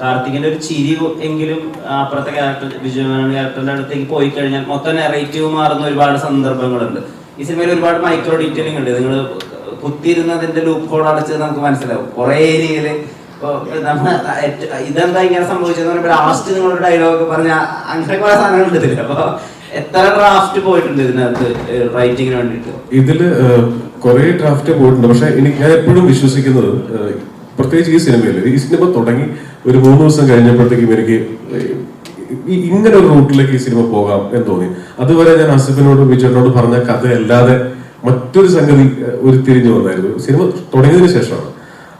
കാർത്തികിന്റെ ഒരു ചിരി എങ്കിലും അപ്പുറത്തെ ക്യാരക്ടർ വിജയനാണ് ക്യാരക്ടറിന്റെ അടുത്തേക്ക് പോയി കഴിഞ്ഞാൽ മൊത്തം നെറേറ്റീവ് മാറുന്ന ഒരുപാട് സന്ദർഭങ്ങളുണ്ട്. ഈ സിനിമയിൽ ഒരുപാട് മൈക്രോ ഡീറ്റെയിലിംഗ് ഉണ്ട്. നിങ്ങൾ കുത്തിയിരുന്നതിന്റെ ലൂപ്പ് കോഡ് അടച്ചത് നമുക്ക് മനസ്സിലാവും. കുറെ ഏരിയയിൽ ഇതെന്താ ഇങ്ങനെ സംഭവിച്ചത് ലാസ്റ്റ് നിങ്ങളുടെ ഡയലോഗ് പറഞ്ഞ അങ്ങനെ കുറെ സാധനങ്ങൾ എടുത്തില്ല അപ്പൊ എത്ര ഡ്രാഫ്റ്റ് പോയിട്ടുണ്ട് ഇതിനകത്ത് റൈറ്റിങ്ങിന് വേണ്ടിയിട്ട്? ഇതിൽ കുറെ ഡ്രാഫ്റ്റ് പോയിട്ടുണ്ട്. പക്ഷെ എനിക്ക് ഞാൻ എപ്പോഴും വിശ്വസിക്കുന്നത് പ്രത്യേകിച്ച് ഈ സിനിമയിൽ ഈ സിനിമ തുടങ്ങി ഒരു മൂന്ന് ദിവസം കഴിഞ്ഞപ്പോഴത്തേക്കും എനിക്ക് ഇങ്ങനെ ഒരു റൂട്ടിലേക്ക് ഈ സിനിമ പോകാം എന്ന് തോന്നി. അതുവരെ ഞാൻ അസിഫിനോട് വിജയനോട് പറഞ്ഞ കഥയല്ലാതെ മറ്റൊരു സംഗതി ഉരുത്തിരിഞ്ഞു വന്നായിരുന്നു. സിനിമ തുടങ്ങിയതിന് ശേഷമാണ്.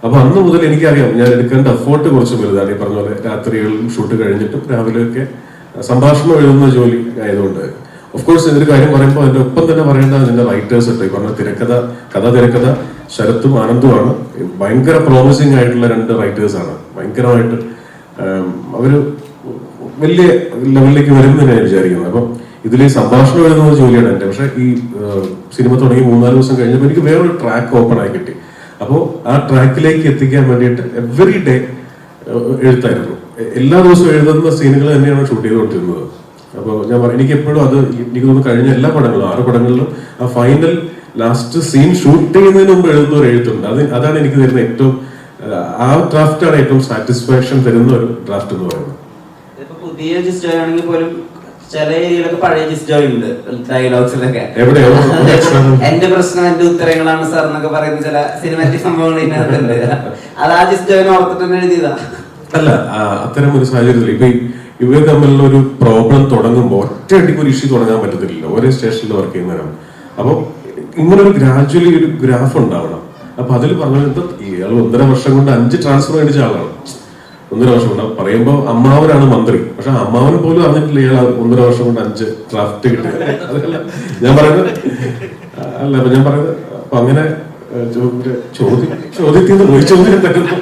അപ്പൊ അന്ന് മുതൽ എനിക്കറിയാം ഞാൻ എടുക്കേണ്ട എഫേർട്ട് കുറച്ച് വലുതാണ്. ഈ പറഞ്ഞ പോലെ രാത്രികളിലും ഷൂട്ട് കഴിഞ്ഞിട്ടും രാവിലെയൊക്കെ സംഭാഷണം എഴുതുന്ന ജോലി ആയതുകൊണ്ട്. ഓഫ് കോഴ്സ് ഇതൊരു കാര്യം പറയുമ്പോൾ അതിന്റെ ഒപ്പം തന്നെ പറയേണ്ടത് അതിന്റെ റൈറ്റേഴ്സ് ഉണ്ട് ഈ പറഞ്ഞ തിരക്കഥ കഥ തിരക്കഥ ശരത്തും ആനന്ദുമാണ്. ഭയങ്കര പ്രോമിസിങ് ആയിട്ടുള്ള രണ്ട് റൈറ്റേഴ്സാണ് ഭയങ്കരമായിട്ട് അവർ വലിയ ലെവലിലേക്ക് വരുമെന്ന് ഞാൻ വിചാരിക്കുന്നത്. അപ്പം ഇതിൽ സംഭാഷണം എഴുതുന്ന ജോലിയാണ് എന്റെ. പക്ഷേ ഈ സിനിമ തുടങ്ങി മൂന്നാൽ ദിവസം കഴിഞ്ഞപ്പോൾ എനിക്ക് വേറൊരു ട്രാക്ക് ഓപ്പൺ ആയി കിട്ടി. അപ്പോൾ ആ ട്രാക്കിലേക്ക് എത്തിക്കാൻ വേണ്ടിയിട്ട് എവറി ഡേ എഴുത്തായിരുന്നു. എല്ലാ ദിവസവും എഴുതുന്ന സീനുകൾ തന്നെയാണ് ഷൂട്ട് ചെയ്തുകൊണ്ടിരുന്നത്. അപ്പോൾ ഞാൻ എനിക്ക് എപ്പോഴും അത് എനിക്ക് തോന്നുന്നു കഴിഞ്ഞ എല്ലാ പടങ്ങളും ആറ് പടങ്ങളിലും ആ ഫൈനൽ ലാസ്റ്റ് സീൻ ഷൂട്ട് ചെയ്യുന്നതിന് മുമ്പ് എഴുതുന്ന ഒരു എഴുത്തുണ്ട്. അത് അതാണ് എനിക്ക് തരുന്ന ഏറ്റവും ആ, ഡ്രാഫ്റ്റാണ് ഏറ്റവും സാറ്റിസ്ഫാക്ഷൻ തരുന്ന ഒരു ഡ്രാഫ്റ്റ് എന്ന് പറയുന്നത്. പുതിയ ജിസ്റ്റോ ആണെങ്കിൽ പോലും ചില ഏരിയയിലൊക്കെ പഴയ ജിസ്റ്റോ ഉണ്ട്. ഡയലോഗ്സിലൊക്കെ എന്റെ പ്രശ്നം എന്റെ ഉത്തരങ്ങളാണ് സാർ എന്നൊക്കെ പറയുന്ന ചില സിനിമാറ്റിക് സംഭവങ്ങൾ ഇതിനകത്തുണ്ട്. അത് ആ ജിസ്റ്റോനെ ഓർത്തിട്ട് തന്നെ എഴുതിയതാ. അല്ല അത്തരം ഒരു സാഹചര്യത്തിൽ ഇപ്പൊ ഇവർ തമ്മിലുള്ള ഒരു പ്രോബ്ലം തുടങ്ങുമ്പോൾ ഒറ്റയടിക്ക് ഒരു ഇഷ്യൂ തുടങ്ങാൻ പറ്റത്തില്ല ഒരേ സ്റ്റേഷനിൽ വർക്ക് ചെയ്യുന്നവരാണ്. അപ്പോൾ ഇങ്ങനെ ഒരു ഗ്രാജുവലി ഒരു ഗ്രാഫ് ഉണ്ടാവണം. അപ്പൊ അതിൽ പറഞ്ഞത് ഇയാൾ ഒന്നര വർഷം കൊണ്ട് അഞ്ച് ട്രാൻസ്ഫർ മേടിച്ച ആളാണ്. ഒന്നര വർഷം കൊണ്ട് പറയുമ്പോൾ അമ്മാവനാണ് മന്ത്രി. പക്ഷെ അമ്മാവൻ പോലും അറിഞ്ഞിട്ടില്ല ഇയാൾ ഒന്നര വർഷം കൊണ്ട് അഞ്ച് ഡ്രാഫ്റ്റ് കിട്ടി ഞാൻ പറയുന്നത് അല്ല അപ്പൊ ഞാൻ പറയുന്നത് അപ്പൊ അങ്ങനെ ചോദ്യം ചോദ്യത്തിൽ നിന്ന് പോയി ചോദ്യം തരുന്നു.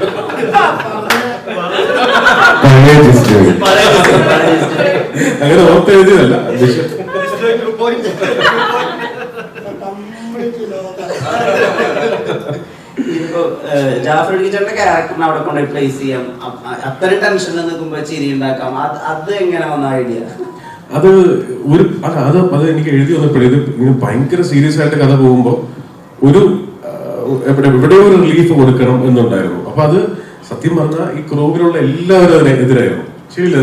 അങ്ങനെ ഓർത്ത് ജാഫർ ടീച്ചറിന്റെ ക്യാരക്ടറിനെ അവിടെ കൊണ്ട് പ്ലേസ് ചെയ്യാം. അത്രയും ടെൻഷനിൽ നിൽക്കുമ്പോ ചിരി ഉണ്ടാക്കാം. അത് അത് എങ്ങനെ വന്ന ഐഡിയ അത് ഒരു അത് അത് അത് എനിക്ക് എഴുതി വന്നപ്പോഴേ ഇത് ഭയങ്കര സീരിയസ് ആയിട്ട് കഥ പോകുമ്പോൾ ഒരു എവിടെ എവിടെയോ ഒരു റിലീഫ് കൊടുക്കണം എന്നുണ്ടായിരുന്നു. അപ്പൊ അത് സത്യം പറഞ്ഞാൽ ഈ ക്രൂവിലുള്ള എല്ലാവരും അതിനെ എതിരായിരുന്നു. ശരിയല്ല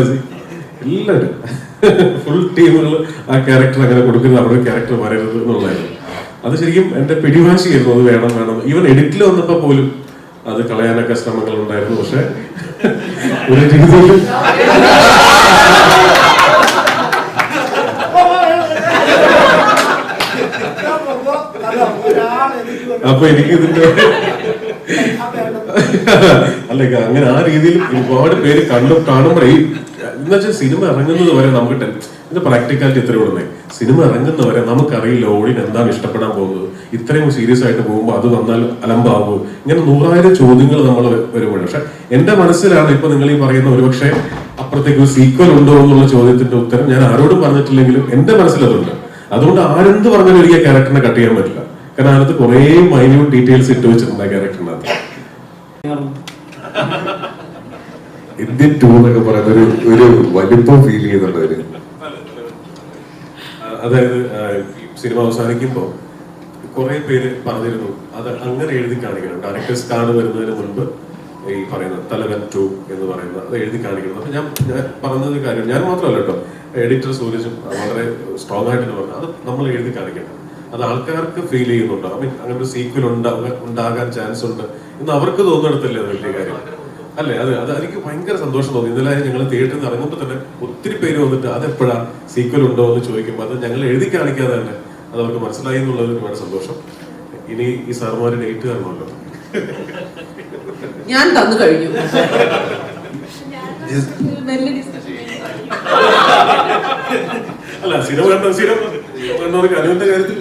എല്ലാവരും. ഫുൾ ടീമുകൾ ആ ക്യാരക്ടർ അങ്ങനെ കൊടുക്കുന്നത് അവിടെ ക്യാരക്ടർ വരരുത് എന്നുള്ളതായിരുന്നു. അത് ശരിക്കും എന്റെ പിടിവാശിയായിരുന്നു. അത് വേണം വേണം. ഈവൻ എഡിറ്റിൽ വന്നപ്പോ പോലും അത് കളയാനൊക്കെ ശ്രമങ്ങൾ ഉണ്ടായിരുന്നു. പക്ഷെ ഒരു രീതിയിൽ അപ്പൊ എനിക്ക് ഇതിന്റെ അല്ലെ അങ്ങനെ ആ രീതിയിൽ ഒരുപാട് പേര് കണ്ടു കാണുമ്പോഴേ എന്നുവെച്ചാൽ സിനിമ ഇറങ്ങുന്നത് വരെ നമുക്ക് ഇതിന്റെ ഇത് പ്രാക്ടിക്കാലിറ്റി ഇത്ര ഉള്ളതേ സിനിമ ഇറങ്ങുന്ന ഇറങ്ങുന്നവരെ നമുക്കറിയില്ല ഓടിന് എന്താണ് ഇഷ്ടപ്പെടാൻ പോകുന്നത്. ഇത്രയും സീരിയസ് ആയിട്ട് പോകുമ്പോൾ അത് വന്നാൽ അലമ്പാകുമോ ഇങ്ങനെ നൂറായിരം ചോദ്യങ്ങൾ നമ്മൾ വരുമ്പോൾ പക്ഷെ എന്റെ മനസ്സിലാണ് ഇപ്പൊ നിങ്ങൾ ഈ പറയുന്ന ഒരുപക്ഷെ അപ്പുറത്തേക്ക് ഒരു സീക്വൽ ഉണ്ടോ എന്നുള്ള ചോദ്യത്തിന്റെ ഉത്തരം ഞാൻ ആരോടും പറഞ്ഞിട്ടില്ലെങ്കിലും എന്റെ മനസ്സിലതുണ്ട്. അതുകൊണ്ട് ആരെന്ത് പറഞ്ഞാലും എനിക്ക് ക്യാരക്ടറിനെ കട്ട് ചെയ്യാൻ പറ്റില്ല. കാരണം അതിനകത്ത് കുറേ മൈന്യൂട്ട് ഡീറ്റെയിൽസ് ഇട്ട് വെച്ചിട്ടുണ്ട് ആ ക്യാരക്ടറിനകത്ത് ഇന്ത്യൻ ടൂ എന്നൊക്കെ പറയുന്ന ഒരു ഒരു വലിപ്പം ഫീൽ ചെയ്യുന്നുണ്ട് അതായത് സിനിമ അവസാനിക്കുമ്പോൾ കുറെ പേര് പറഞ്ഞിരുന്നു അത് അങ്ങനെ എഴുതി കാണിക്കണം. ഡയറക്ടേഴ്സ് കാർഡ് വരുന്നതിന് മുൻപ് ഈ പറയുന്ന തലവൻ ടു എന്ന് പറയുന്ന അത് എഴുതി കാണിക്കണം. അപ്പൊ ഞാൻ ഞാൻ പറഞ്ഞത് കാര്യം ഞാൻ മാത്രമല്ല കേട്ടോ. എഡിറ്റർ സൂരജും വളരെ സ്ട്രോങ് ആയിട്ട് പറഞ്ഞു. അത് നമ്മൾ എഴുതി കാണിക്കണം. അത് ആൾക്കാർക്ക് ഫീൽ ചെയ്യുന്നുണ്ടോ. ഐ മീൻ അങ്ങനെ ഒരു സീക്വൽ ഉണ്ടാകാൻ ചാൻസ് ഉണ്ട് എന്ന് അവർക്ക് തോന്നിടത്തല്ലേ അത് വലിയ കാര്യം. അല്ലേ? അത് അത് എനിക്ക് ഭയങ്കര സന്തോഷം തോന്നി. ഇന്നലെ ഞങ്ങൾ തിയേറ്ററിൽ നിന്ന് ഇറങ്ങുമ്പോൾ തന്നെ ഒത്തിരി പേര് വന്നിട്ട് അതെപ്പോഴാ സീക്വൽ ഉണ്ടോ എന്ന് ചോദിക്കുമ്പോൾ അത് ഞങ്ങൾ എഴുതി കാണിക്കാതെ തന്നെ. അത് അവർക്ക് മനസ്സിലായി എന്നുള്ളത് ഒരുപാട് സന്തോഷം. ഇനി ഈ സാറുമാര് ഡേറ്റ് തരണമല്ലോ. ഞാൻ തന്നു കഴിഞ്ഞു. അല്ല സിനിമ കണ്ട? സിനിമ കണ്ടവർക്ക് അനുവിന്റെ കാര്യത്തിൽ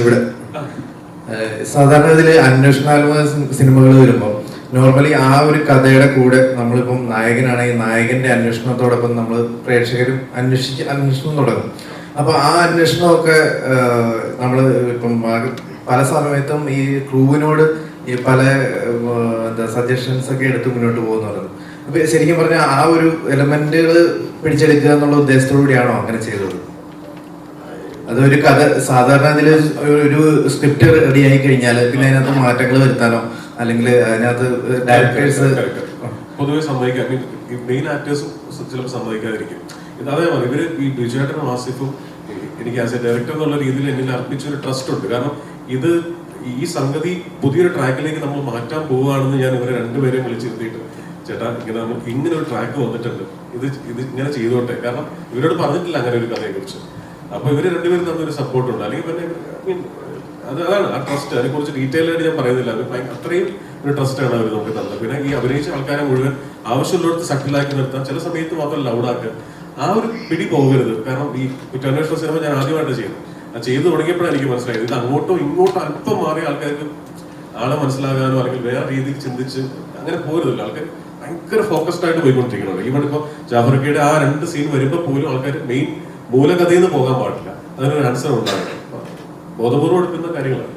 ഇവിടെ സാധാരണ ഇതിൽ അന്വേഷണാത്മക സിനിമകൾ വരുമ്പോൾ നോർമലി ആ ഒരു കഥയുടെ കൂടെ നമ്മളിപ്പം നായകനാണെങ്കിൽ നായകന്റെ അന്വേഷണത്തോടൊപ്പം നമ്മൾ പ്രേക്ഷകരും അന്വേഷിച്ച് അന്വേഷണം തുടങ്ങും. അപ്പൊ ആ അന്വേഷണമൊക്കെ നമ്മൾ ഇപ്പം പല സമയത്തും ഈ ക്രൂവിനോട് ഈ പല എന്താ സജഷൻസ് ഒക്കെ എടുത്ത് മുന്നോട്ട് പോകുന്നുള്ളത് അപ്പൊ ശരിക്കും പറഞ്ഞാൽ ആ ഒരു എലമെന്റുകൾ പിടിച്ചെടുക്കുക എന്നുള്ള ഉദ്ദേശത്തോടുകൂടിയാണോ അങ്ങനെ ചെയ്തത്? അതൊരു കഥ സാധാരണ അതിൽ ഒരു സ്ക്രിപ്റ്റ് റെഡി ആയി കഴിഞ്ഞാൽ പിന്നെ അതിനകത്ത് മാറ്റങ്ങൾ വരുത്താനോ അല്ലെങ്കിൽ അതിനകത്ത് ഡയറക്ടേഴ്സ് പൊതുവെ സമ്മതിക്കാം മെയിൻ ആക്ടേഴ്സും ചിലപ്പോൾ സമ്മതിക്കാതിരിക്കും. അതേ മതി ഇവർ ഈ ബിജുവേട്ടനും ആസിഫും എനിക്ക് ആസ് എ ഡയറക്ടർ എന്നുള്ള രീതിയിൽ എന്നിൽ അർപ്പിച്ച ഒരു ട്രസ്റ്റ് ഉണ്ട്. കാരണം ഇത് ഈ സംഗതി പുതിയൊരു ട്രാക്കിലേക്ക് നമ്മൾ മാറ്റാൻ പോവുകയാണെന്ന് ഞാൻ ഇവരെ രണ്ടുപേരെയും വിളിച്ചിരുത്തിയിട്ട് ചേട്ടാ ഇങ്ങനെ നമുക്ക് ഇങ്ങനെ ഒരു ട്രാക്ക് വന്നിട്ടുണ്ട്. ഇത് ഇത് ഇങ്ങനെ ചെയ്തോട്ടെ. കാരണം ഇവരോട് പറഞ്ഞിട്ടില്ല അങ്ങനെ ഒരു കഥയെ കുറിച്ച് അപ്പൊ ഇവർ രണ്ടുപേരും തന്നൊരു സപ്പോർട്ട് ഉണ്ട്. അല്ലെങ്കിൽ പിന്നെ mean, അത് അതാണ് ആ ട്രസ്റ്റ് അതിനെ കുറിച്ച് ഡീറ്റെയിൽ ആയിട്ട് ഞാൻ പറയുന്നില്ല. അത് അത്രയും ഒരു ട്രസ്റ്റ് ആണ് അവർ നമുക്ക് തന്നത്. പിന്നെ ഈ അഭിനയിച്ച ആൾക്കാരെ മുഴുവൻ ആവശ്യമുള്ളിടത്ത് സട്ടിലാക്കി നിർത്താൻ ചില സമയത്ത് മാത്രം ലൗഡാക്കുക ആ ഒരു പിടി പോകരുത്. കാരണം ഈ കുറ്റാന്വേഷണ സിനിമ ഞാൻ ആദ്യമായിട്ട് ചെയ്യുന്നത്. അത് ചെയ്തു തുടങ്ങിയപ്പോഴാണ് എനിക്ക് മനസ്സിലായത്. ഇത് അങ്ങോട്ടോ ഇങ്ങോട്ടോ അല്പം മാറിയ ആൾക്കാർക്ക് ആളെ മനസ്സിലാകാനോ അല്ലെങ്കിൽ വേറെ രീതിയിൽ ചിന്തിച്ച് അങ്ങനെ പോരുതല്ലോ. ആൾക്കാർ ഭയങ്കര ഫോക്കസ്ഡ് ആയിട്ട് പോയിക്കൊണ്ടിരിക്കണം ഈവൻ ഇപ്പോൾ ജാഫർക്കയുടെ ആ രണ്ട് സീൻ വരുമ്പോൾ പോലും ആൾക്കാർ മെയിൻ മൂലകഥയിൽ നിന്ന് പോകാൻ പാടില്ല. അതിനൊരു ആൻസർ ഉണ്ടാകണം ബോധപൂർവം എടുക്കുന്ന കാര്യങ്ങളാണ്.